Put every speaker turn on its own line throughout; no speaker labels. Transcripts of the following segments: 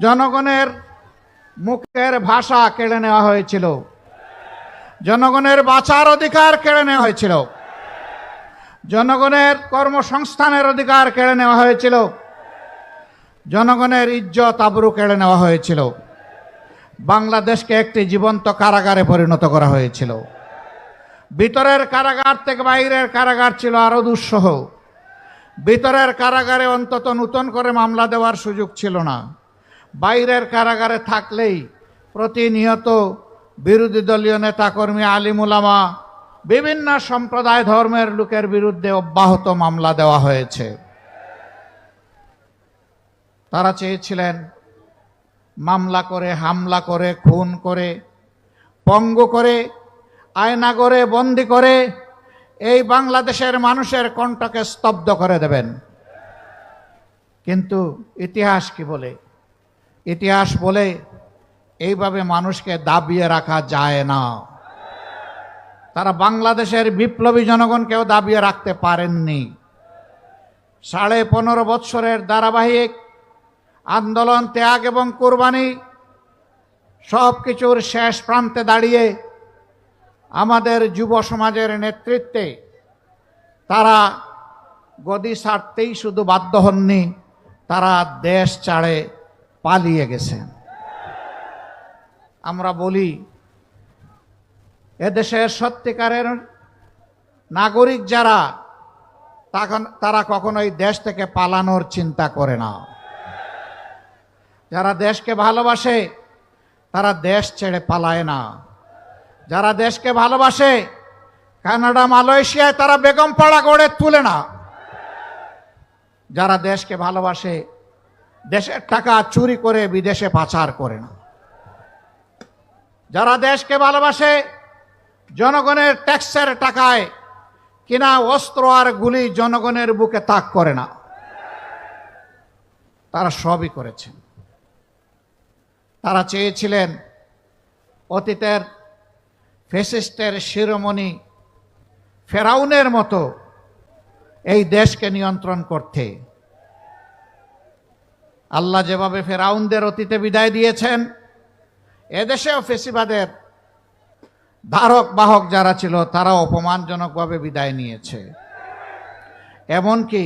জনগণের মুখের ভাষা কেড়ে নেওয়া হয়েছিল। জনগণের বাঁচার অধিকার কেড়ে নেওয়া হয়েছিল। জনগণের কর্মসংস্থানের অধিকার কেড়ে নেওয়া হয়েছিল। জনগণের ইজ্জত আবরু কেড়ে নেওয়া হয়েছিল। বাংলাদেশকে একটি জীবন্ত কারাগারে পরিণত করা হয়েছিল। ভিতরের কারাগার থেকে বাইরের কারাগার ছিল আরও দুঃসহ। ভিতরের কারাগারে অন্তত নূতন করে মামলা দেওয়ার সুযোগ ছিল না। বাইরের কারাগারে থাকলেই প্রতিনিয়ত বিরোধী দলীয় নেতাকর্মী আলিমুলামা বিভিন্ন সম্প্রদায় ধর্মের লোকের বিরুদ্ধে অব্যাহত মামলা দেওয়া হয়েছে। তারা চেয়েছিলেন মামলা করে, হামলা করে, খুন করে, পঙ্গু করে আয়না করে বন্দি করে এই বাংলাদেশের মানুষের কণ্ঠকে স্তব্ধ করে দেবেন। কিন্তু ইতিহাস কি বলে? ইতিহাস বলে এইভাবে মানুষকে দাবিয়ে রাখা যায় না। তারা বাংলাদেশের বিপ্লবী জনগণকেও দাবিয়ে রাখতে পারেননি। সাড়ে পনেরো বৎসরের ধারাবাহিক আন্দোলন, ত্যাগ এবং কোরবানি সব কিছুর শেষ প্রান্তে দাঁড়িয়ে আমাদের যুব সমাজের নেতৃত্বে তারা গদি ছাড়তেই শুধু বাধ্য হননি, তারা দেশ ছাড়ে। পালিয়ে গেছেন। আমরা বলি এদেশের সত্যিকারের নাগরিক যারা তারা কখনোই দেশ থেকে পালানোর চিন্তা করে না। যারা দেশকে ভালোবাসে, তারা দেশ ছেড়ে পালায় না। যারা দেশকে ভালোবাসে, কানাডা, মালয়েশিয়ায় তারা বেগম পাড়া গড়ে তুলে না। যারা দেশকে ভালোবাসে দেশের টাকা চুরি করে বিদেশে পাচার করে না। যারা দেশকে ভালোবাসে, জনগণের ট্যাক্সের টাকায় কিনা অস্ত্র আর গুলি জনগণের বুকে তাক করে না। তারা সবই করেছেন। তারা চেয়েছিলেন অতীতের ফেসিস্টের শিরোমণি ফেরাউনের মতো এই দেশকে নিয়ন্ত্রণ করতে। আল্লাহ যেভাবে ফেরাউনদের অতীতে বিদায় দিয়েছেন, এদেশেও ফেসিবাদের ধারক বাহক যারা ছিল তারা অপমানজনকভাবে বিদায় নিয়েছে। এমনকি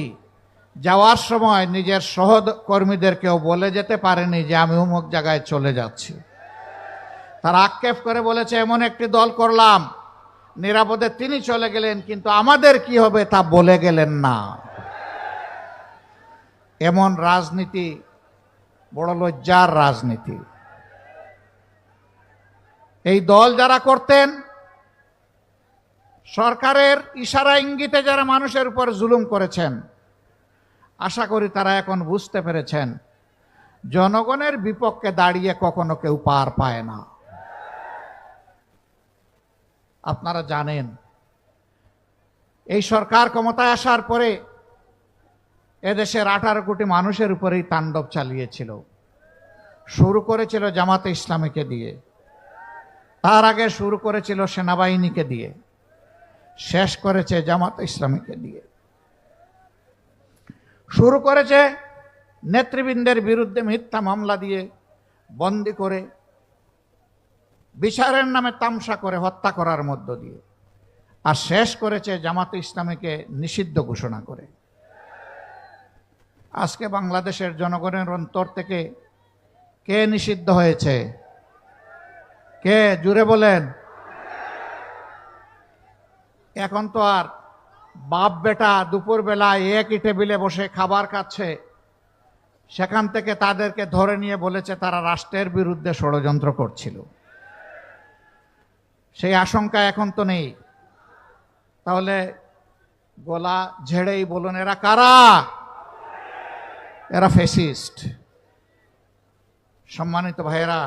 যাওয়ার সময় নিজের সহকর্মীদেরকেও বলে যেতে পারেনি যে, আমি অমুক জায়গায় চলে যাচ্ছি। তারা আক্ষেপ করে বলেছে, এমন একটি দল করলাম, নিরাপদে তিনি চলে গেলেন, কিন্তু আমাদের কি হবে তা বলে গেলেন না। এমন রাজনীতি বড় লজ্জার রাজনীতি। এই দল যারা করতেন, সরকারের ইশারা ইঙ্গিতে যারা মানুষের উপর জুলুম করেছেন, আশা করি তারা এখন বুঝতে পেরেছেন, জনগণের বিপক্ষে দাঁড়িয়ে কখনো কেউ পার পায় না। আপনারা জানেন, এই সরকার ক্ষমতায় আসার পরে এদেশের আঠারো কোটি মানুষের উপরেই তাণ্ডব চালিয়েছিল। শুরু করেছিল জামাতে ইসলামীকে দিয়ে। তার আগে শুরু করেছিল সেনাবাহিনীকে দিয়ে। শেষ করেছে জামাত ইসলামীকে দিয়ে। শুরু করেছে নেতৃবৃন্দের বিরুদ্ধে মিথ্যা মামলা দিয়ে বন্দি করে, বিচারের নামে তামসা করে হত্যা করার মধ্য দিয়ে। আর শেষ করেছে জামাত ইসলামীকে নিষিদ্ধ ঘোষণা করে। আজকে বাংলাদেশের জনগণের অন্তর থেকে কে নিষিদ্ধ হয়েছে? কে? জুড়ে বলেন। এখন তো আর বাপ বেটা দুপুরবেলা একই টেবিলে বসে খাবার খাচ্ছে। সেখান থেকে তাদেরকে ধরে নিয়ে বলেছে তারা রাষ্ট্রের বিরুদ্ধে ষড়যন্ত্র করছিল। সেই আশঙ্কা এখন তো নেই। তাহলে গলা ঝেড়েই বলুন, এরা কারা? এরা ফেসিস্ট সম্মানিত ভাইয়েরা,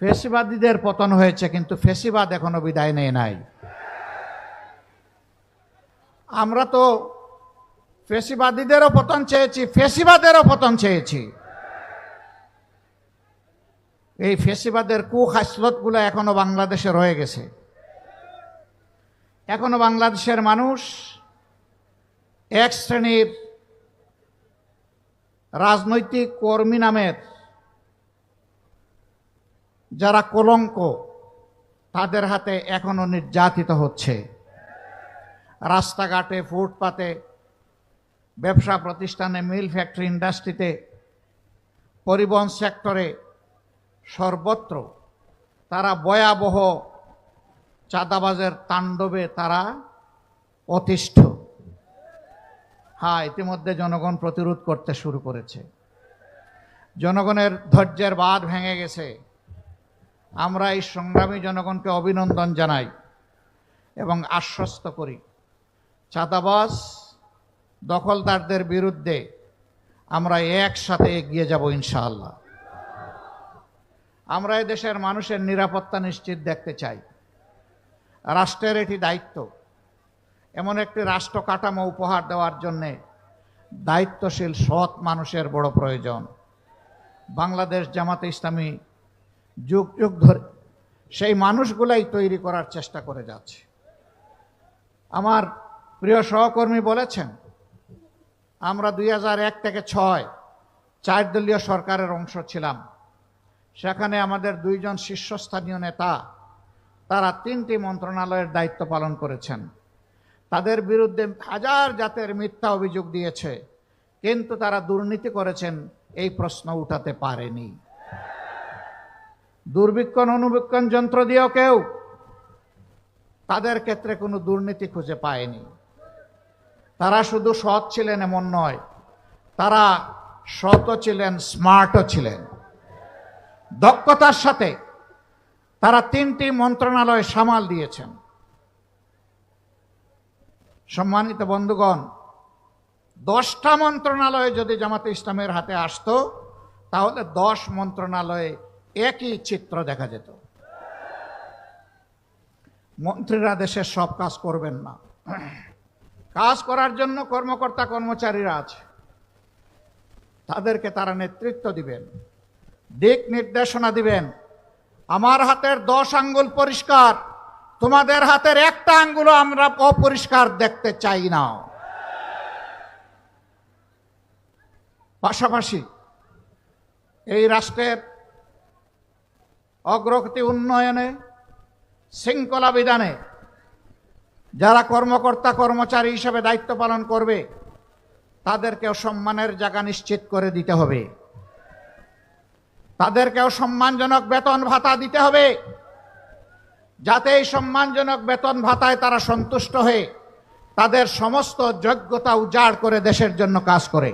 ফেসিবাদীদের পতন হয়েছে, কিন্তু ফেসিবাদ এখনও বিদায় নেয় নাই। আমরা তো ফেসিবাদীদেরও পতন চেয়েছি, ফেসিবাদেরও পতন চেয়েছি। এই ফেসিবাদের কুখাসলতগুলো এখনও বাংলাদেশে রয়ে গেছে। এখনও বাংলাদেশের মানুষ এক শ্রেণির রাজনৈতিক কর্মী নামের যারা কলঙ্ক, তাদের হাতে এখনও নির্যাতিত হচ্ছে। রাস্তাঘাটে, ফুটপাতে, ব্যবসা প্রতিষ্ঠানে, মিল ফ্যাক্টরি ইন্ডাস্ট্রিতে, পরিবহন সেক্টরে সর্বত্র তারা ভয়াবহ চাঁদাবাজের তাণ্ডবে তারা অতিষ্ঠ। হ্যাঁ ইতিমধ্যে জনগণ প্রতিরোধ করতে শুরু করেছে। জনগণের ধৈর্যের বাঁধ ভেঙে গেছে। আমরা এই সংগ্রামী জনগণকে অভিনন্দন জানাই এবং আশ্বস্ত করি। চাঁদাবাজ, দখলদারদের বিরুদ্ধে আমরা একসাথে এগিয়ে যাব ইনশাআল্লাহ। আমরা এই দেশের মানুষের নিরাপত্তা নিশ্চিত দেখতে চাই। রাষ্ট্রের এটি দায়িত্ব। এমন একটি রাষ্ট্র কাঠামো উপহার দেওয়ার জন্যে দায়িত্বশীল সৎ মানুষের বড় প্রয়োজন। বাংলাদেশ জামাতে ইসলামী যুগ যুগ ধরে সেই মানুষগুলাই তৈরি করার চেষ্টা করে যাচ্ছে। আমার প্রিয় সহকর্মী বলেছেন, আমরা দুই এক থেকে ছয় চার দলীয় সরকারের অংশ ছিলাম। সেখানে আমাদের দুইজন শীর্ষস্থানীয় নেতা, তারা তিনটি মন্ত্রণালয়ের দায়িত্ব পালন করেছেন। তাদের বিরুদ্ধে হাজার জাতের মিথ্যা অভিযোগ দিয়েছে, কিন্তু তারা দুর্নীতি করেছেন, এই প্রশ্ন উঠাতে পারেনি। দুর্বীক্ষণ অনুবীক্ষণ যন্ত্র দিয়েও কেউ তাদের ক্ষেত্রে কোনো দুর্নীতি খুঁজে পায়নি। তারা শুধু সৎ ছিলেন এমন নয়, তারা সৎও ছিলেন, স্মার্টও ছিলেন। দক্ষতার সাথে তারা তিনটি মন্ত্রণালয় সামাল দিয়েছেন। সম্মানিত বন্ধুগণ, দশটা মন্ত্রণালয় যদি জামাতে ইসলামের হাতে আসতো, তাহলে দশ মন্ত্রণালয়ে একই চিত্র দেখা যেত। মন্ত্রীরা দেশের সব কাজ করবেন না। কাজ করার জন্য কর্মকর্তা কর্মচারীরা আছে। তাদেরকে তারা নেতৃত্ব দিবেন, দিক নির্দেশনা দিবেন। আমার হাতের দশ আঙ্গুল পরিষ্কার। তোমাদের হাতের একটা আঙ্গুলও আমরা অপরিষ্কার দেখতে চাই না। পাশাপাশি এই রাষ্ট্রের অগ্রগতি উন্নয়নে, শৃঙ্খলা বিধানে যারা কর্মকর্তা, কর্মচারী হিসেবে দায়িত্ব পালন করবে, তাদেরকেও সম্মানের জায়গা নিশ্চিত করে দিতে হবে। তাদেরকেও সম্মানজনক বেতন ভাতা দিতে হবে। যাতে এই সম্মানজনক বেতন ভাতায় তারা সন্তুষ্ট হয়ে তাদের সমস্ত যোগ্যতা উজাড় করে দেশের জন্য কাজ করে।